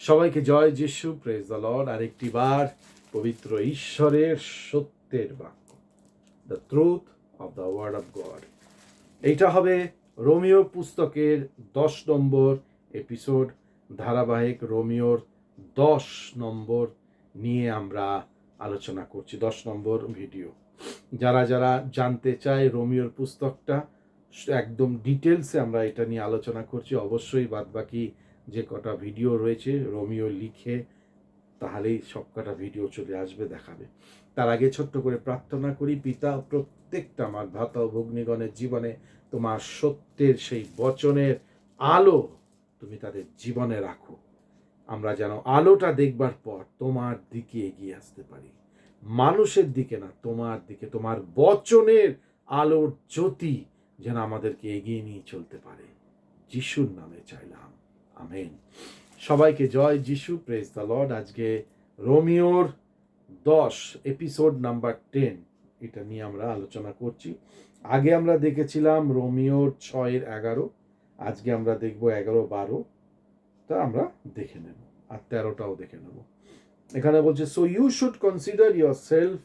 সবাইকে জয় যিশু praise the Lord আরেকটি বার পবিত্র ঈশ্বরের সত্যের বাক্য। The truth of the word of God এইটা হবে রোমিও পুস্তকের দশ নম্বর এপিসোড ধারাবাহিক রোমিওর দশ নম্বর নিয়ে আমরা আলোচনা করছি, দশ নম্বর ভিডিও। যারা যারা জানতে চায় রোমিওর পুস্তকটা, একদম ডিটেলসে আমরা এটা নিয়ে আলোচনা করছি, অবশ্যই বাদবাকি যে কটা ভিডিও রয়েছে, রোমিও লিখে তাহলেই সব কটা ভিডিও চলে আসবে, দেখাবে। তার আগে ছোট্ট করে প্রার্থনা করি, পিতা প্রত্যেকটা আমার ভাতা ও ভগ্নিগণের জীবনে তোমার সত্যের সেই বচনের আলো তুমি তাদের জীবনে রাখো। আমরা যেন আলোটা দেখবার পর তোমার দিকে এগিয়ে আসতে পারি। মানুষের দিকে না, তোমার দিকে, তোমার বচনের আলোর জ্যোতি যেন আমাদেরকে এগিয়ে নিয়ে চলতে পারে। যিশুর নামে চাইলাম। আমেন। সবাইকে জয় যিশু প্রেস দ্য লর্ড আজকে রোমিওর দশ এপিসোড নাম্বার টেন এটা নিয়ে আমরা আলোচনা করছি। আগে আমরা দেখেছিলাম রোমিওর ছয়ের এগারো, আজকে আমরা দেখব এগারো বারো। তা আমরা দেখে নেব আর তেরোটাও দেখে নেব। এখানে বলছে so you should consider yourself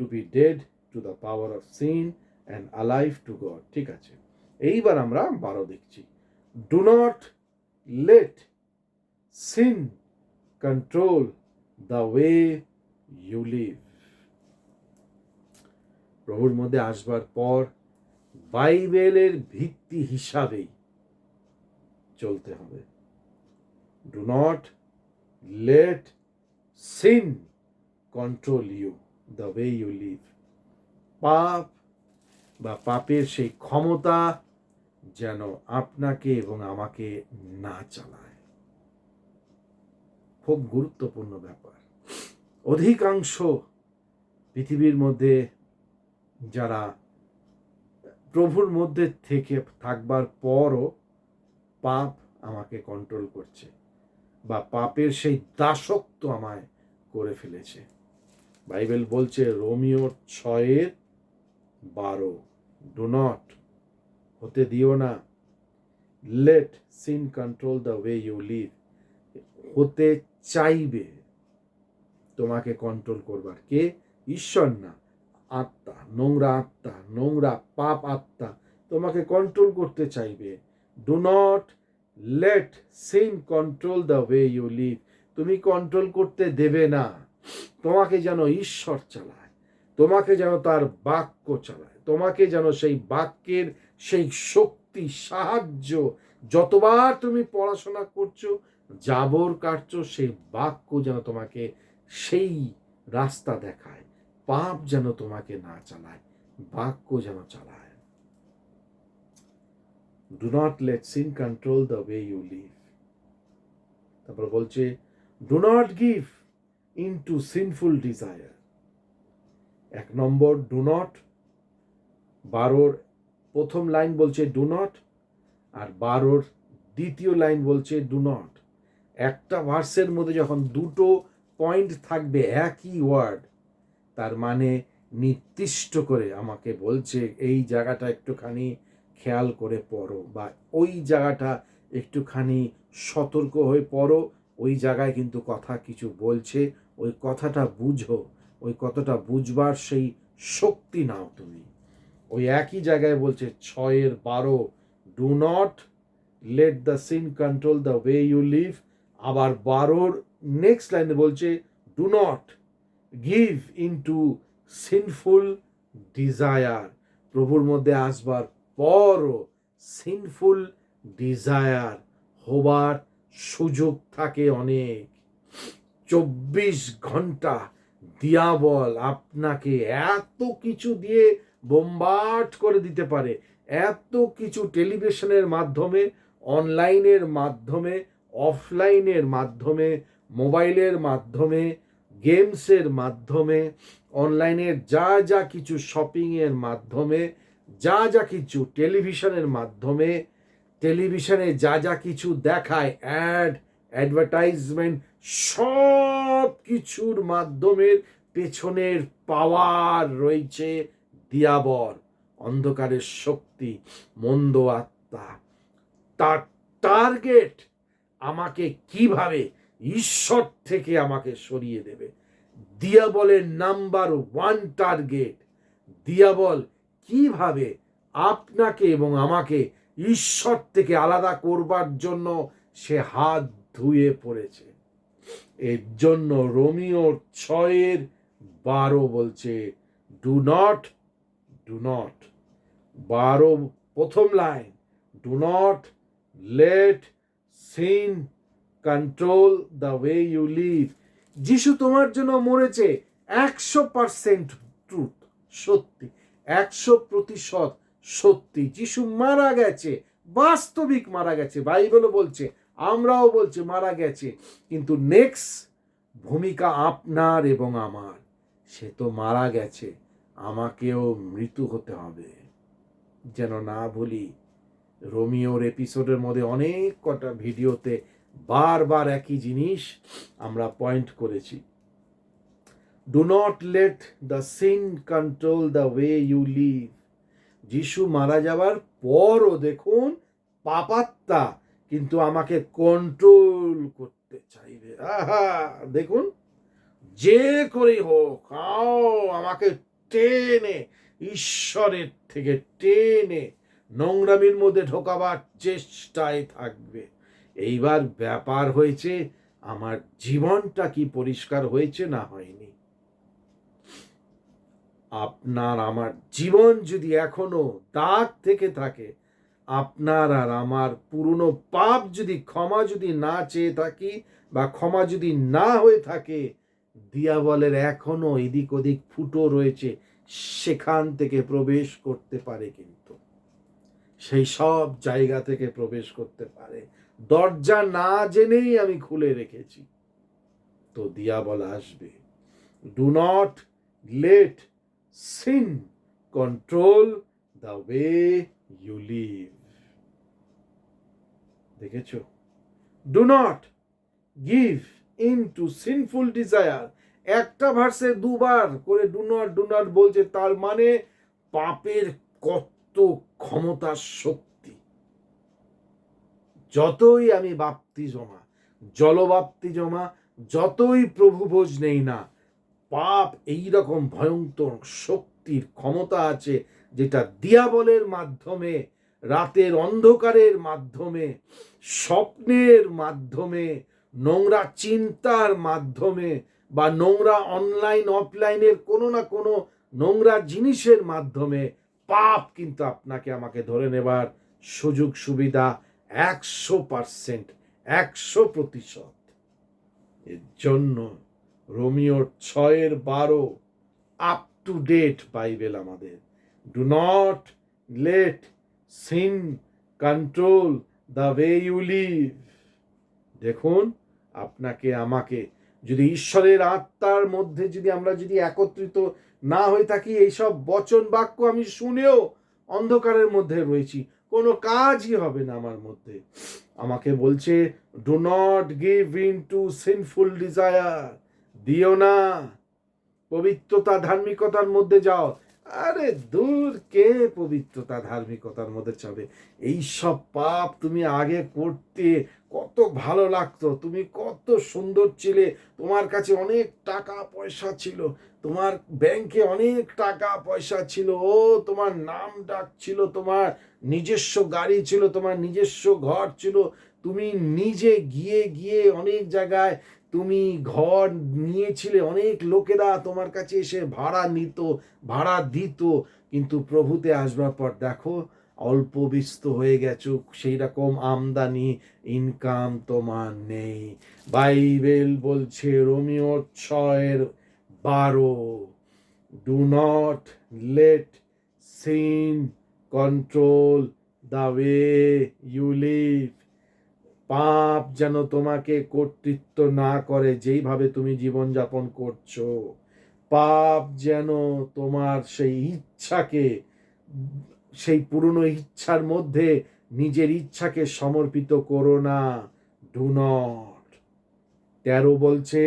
to be dead to the power of sin and alive to God ঠিক আছে। এইবার আমরা বারো দেখছি। Do not let sin control the way you live. প্রভুর মধ্যে আসবার পর বাইবেলের ভিত্তি হিসাবেই চলতে হবে। Do not let sin control you the way you live পাপ বা পাপের সেই ক্ষমতা যেন আপনাকে এবং আমাকে না চালায়। খুব গুরুত্বপূর্ণ ব্যাপার। অধিকাংশ পৃথিবীর মধ্যে যারা প্রভুর মধ্যে থেকে থাকবার পরও পাপ আমাকে কন্ট্রোল করছে বা পাপের সেই দাসত্ব আমায় করে ফেলেছে। বাইবেল বলছে রোমিওর ছয়ের বারো ডু নট হতে দিও না। Let sin control the way you live হতে চাইবে তোমাকে কন্ট্রোল করবার। কে? ঈশ্বর না। আত্মা, নোংরা আত্মা, নোংরা পাপ আত্মা তোমাকে কন্ট্রোল করতে চাইবে। Do not let sin control the way you live তুমি কন্ট্রোল করতে দেবে না। তোমাকে যেন ঈশ্বর চালায়। তোমাকে যেন তার বাক্য চালায়। তোমাকে যেন সেই বাক্যের সেই শক্তি, সাহায্য যতবার তুমি পড়াশোনা করছ, জাবর কাটছো, সেই বাক্য যেন তোমাকে সেই রাস্তা দেখায়, পাপ যেন তোমাকে না চালায়, বাক্য যেন চালায়। Do not let sin control the way you live তারপর বলছে do not give in to sinful desire এক নম্বর ডু নট বারোর প্রথম লাইন বলছে ডু নট আর বারোর দ্বিতীয় লাইন বলছে ডু নট একটা ভার্সের মধ্যে যখন দুটো পয়েন্ট থাকবে একই ওয়ার্ড তার মানে নির্দিষ্ট করে আমাকে বলছে এই জায়গাটা একটুখানি খেয়াল করে পড়ো বা ওই জায়গাটা একটুখানি সতর্ক হয়ে পড়ো, ওই জায়গায় কিন্তু কথা কিছু বলছে, ওই কথাটা বুঝো, ওই কথাটা বুঝবার সেই শক্তি নাও তুমি। ওই একই জায়গায় বলছে, ছয়ের বারো do not let the sin control the way you live আবার বারোর নেক্সট লাইনে বলছে do not give in to sinful desire প্রভুর মধ্যে আসবার পরও সিনফুল ডিজায়ার হবার সুযোগ থাকে অনেক। চব্বিশ ঘণ্টা দিয়াবল আপনাকে এত কিছু দিয়ে বোমবার্ড করে দিতে পারে। এত কিছু টেলিভিশনের মাধ্যমে, অনলাইনের মাধ্যমে, অফলাইনের মাধ্যমে, মোবাইলের মাধ্যমে, গেমসের মাধ্যমে অনলাইনের যা যা কিছু শপিংয়ের মাধ্যমে, যা যা কিছু টেলিভিশনের মাধ্যমে, টেলিভিশনে যা যা কিছু দেখায়, অ্যাড, অ্যাডভার্টাইজমেন্ট সব কিছুর মাধ্যমে পেছনের পাওয়ার রয়েছে দিয়াবর, অন্ধকারের শক্তি, মন্দ আত্মা। তার টার্গেট আমাকে কীভাবে ঈশ্বর থেকে আমাকে সরিয়ে দেবে? দিয়াবলের নাম্বার ওয়ান টার্গেট দিয়াবল, কীভাবে আপনাকে এবং আমাকে ঈশ্বর থেকে আলাদা করবার জন্য সে হাত ধুয়ে পড়েছে? এর জন্য রোমিওর ছয়ের বারো বলছে ডু নট ডু নট বারো, প্রথম line do not let sin control the way you live যিশু তোমার জন্য মরেছে, একশো পার্সেন্ট ট্রুথ সত্যি, একশো প্রতিশত সত্যি। যিশু মারা গেছে, বাস্তবিক মারা গেছে। বাইবেলও বলছে, আমরাও বলছি মারা গেছে, কিন্তু নেক্সট ভূমিকা আপনার এবং আমার, সে তো মারা গেছে। আমাকেও মৃত্যু হতে হবে। যেন না ভুলি রোমিওর এপিসোডের মধ্যে অনেক কটা ভিডিওতে বারবার একই জিনিস আমরা পয়েন্ট করেছি। Do not let the sin control the way you live যিশু মারা যাওয়ার পরও দেখুন পাপাত্তা কিন্তু আমাকে কন্ট্রোল করতে চাইবে। আহা, দেখুন, যে করেই হোক আমাকে টেনে, ঈশ্বরের থেকে টেনে নোংরামির মধ্যে ঢোকাবার চেষ্টায় থাকবে। এইবার ব্যাপার হয়েছে, আমার জীবনটা কি পরিষ্কার হয়েছে না হয়নি। আপনার আমার জীবন যদি এখনও দাগ থেকে থাকে, আপনার আর আমার পুরনো পাপ যদি ক্ষমা যদি না চেয়ে থাকি বা ক্ষমা যদি না হয়ে থাকে দিয়াবলের এখনও এদিক ওদিক ফুটো রয়েছে, সেখান থেকে প্রবেশ করতে পারে কিন্তু। সেই সব জায়গা থেকে প্রবেশ করতে পারে। দরজা না জেনেই আমি খুলে রেখেছি। তো দিয়াবল আসবে। Do not let sin control the way you live দেখেছ? Do not give in to sinful desire একটা ভার্সে দুবার করে ডু নট ডু নট বলছে, তার মানে পাপের কত ক্ষমতার শক্তি। যতই আমি বাপ্তি জমা, জলবাপ্তি জমা, যতই প্রভু ভোজ নেই না, পাপ এই রকম ভয়ঙ্কর শক্তির ক্ষমতা আছে যেটা দিয়াবলের মাধ্যমে, রাতের অন্ধকারের মাধ্যমে, স্বপ্নের মাধ্যমে নোংরা চিন্তার মাধ্যমে বা নোংরা অনলাইন অফলাইনের কোনো না কোনো নোংরা জিনিসের মাধ্যমে পাপ কিন্তু আপনাকে আমাকে ধরে নেবার সুযোগ, সুবিধা একশো পার্সেন্ট একশো প্রতিশত। এর জন্য রোমিওর ছয়ের বারো আপ টু ডেট বাইবেল আমাদের। Do not let sin control the way you live দেখুন আপনাকে, আমাকে। যদি ঈশ্বরের আত্মার মধ্যে যদি আমরা যদি একত্রিত না হয়ে থাকি এইসব বচন বাক্য আমি শুনেও অন্ধকারের মধ্যে রয়েছি। কোনো কাজই হবে না আমার মধ্যে। আমাকে বলছে do not give in to sinful desire দিও না। পবিত্রতা ধার্মিকতার মধ্যে যাও। আরে দূর কে পবিত্রতা ধার্মিকতার মধ্যে যাবে? এই সব পাপ তুমি আগে করতে কত ভালো লাগতো, তুমি কত সুন্দর ছিলে, তোমার কাছে অনেক টাকা পয়সা ছিল, তোমার ব্যাংকে অনেক টাকা পয়সা ছিল, ও তোমার নাম ডাক ছিল, তোমার নিজস্ব গাড়ি ছিল, তোমার নিজস্ব ঘর ছিল, তুমি নিজে গিয়ে গিয়ে অনেক জায়গায় তুমি ঘর নিয়েছিলে, অনেক লোকেরা তোমার কাছে এসে ভাড়া নিত, ভাড়া দিত, কিন্তু প্রভুতে আসবার পর দেখো অল্প বিস্ত হয়ে গেছো, সেই রকম আমদানি ইনকাম তোমার নেই। বাইবেল বলছে, রোমিও ছয়ের বারো do not let sin control the way you live পাপ যেন তোমাকে কর্তৃত্ব না করে, যেইভাবে তুমি জীবনযাপন করছ। পাপ যেন তোমার সেই ইচ্ছাকে সেই পুরনো ইচ্ছার মধ্যে নিজের ইচ্ছাকে সমর্পিত করো না। ডু নট তেরো বলছে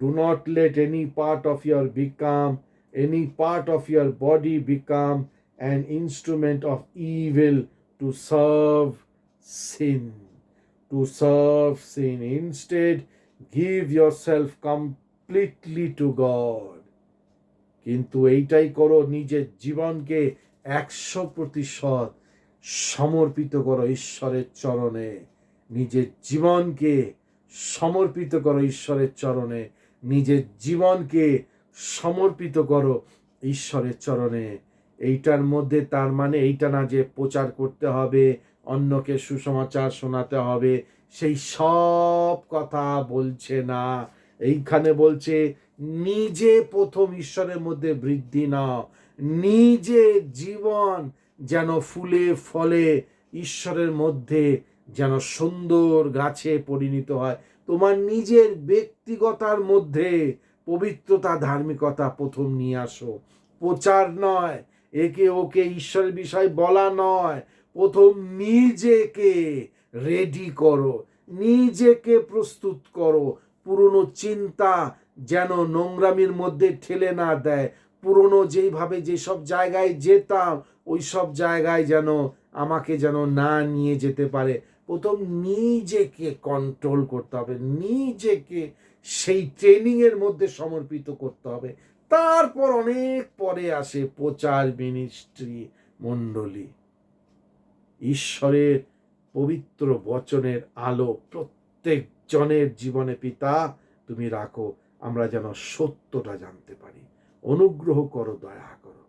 do not let any part of your become any part of your body become an instrument of evil to serve sin to serve sin instead give your self completely to God কিন্তু এইটাই করো নিজের জীবনকে একশো প্রতিশত সমর্পিত করো ঈশ্বরের চরণে। নিজের জীবনকে সমর্পিত করো ঈশ্বরের চরণে। নিজের জীবনকে সমর্পিত করো ঈশ্বরের চরণে। এইটার মধ্যে তার মানে এইটা না যে প্রচার করতে হবে, অন্যকে সুসমাচার শোনাতে হবে, সেই সব কথা বলছে না। এইখানে বলছে, নিজে প্রথম ঈশ্বরের মধ্যে বৃদ্ধি নাও। নিজে জীবন যেন ফুলে ফলে, ঈশ্বরের মধ্যে যেন সুন্দর গাছে পরিণত হয়। তোমার নিজের ব্যক্তিগতার মধ্যে পবিত্রতা, ধার্মিকতা প্রথম নিয়ে আসো। প্রচার নয়, একে ওকে ঈশ্বরের বিষয় বলা নয়। প্রথম নিজেকে রেডি করো, নিজেকে প্রস্তুত করো। পুরনো চিন্তা যেন নোংরামির মধ্যে ঠেলে না দেয়। পুরনো যেইভাবে যেসব জায়গায় যেতাম, ওই সব জায়গায় যেন আমাকে যেন না নিয়ে যেতে পারে। প্রথম নিজেকে কন্ট্রোল করতে হবে, নিজেকে সেই ট্রেনিংয়ের মধ্যে সমর্পিত করতে হবে। তারপর অনেক পরে আসে প্রচার মিনিস্ট্রি মণ্ডলী। ঈশ্বরের পবিত্র বচনের আলো প্রত্যেক জনের জীবনে, পিতা, তুমি রাখো, আমরা যেন সত্যটা জানতে পারি। অনুগ্রহ করো, দয়া করো।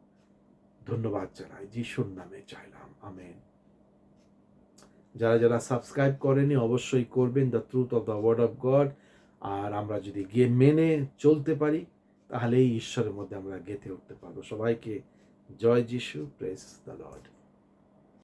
ধন্যবাদ জানাই, যিশুর নামে চাইলাম, আমেন। যারা যারা সাবস্ক্রাইব করেনি, অবশ্যই করবেন, the truth of the word of God. আর আমরা যদি গিয়ে মেনে চলতে পারি, তাহলেই ঈশ্বরের মধ্যে আমরা গেঁথে উঠতে পারব। সবাইকে জয় যিশু, প্রেস দ্য লর্ড।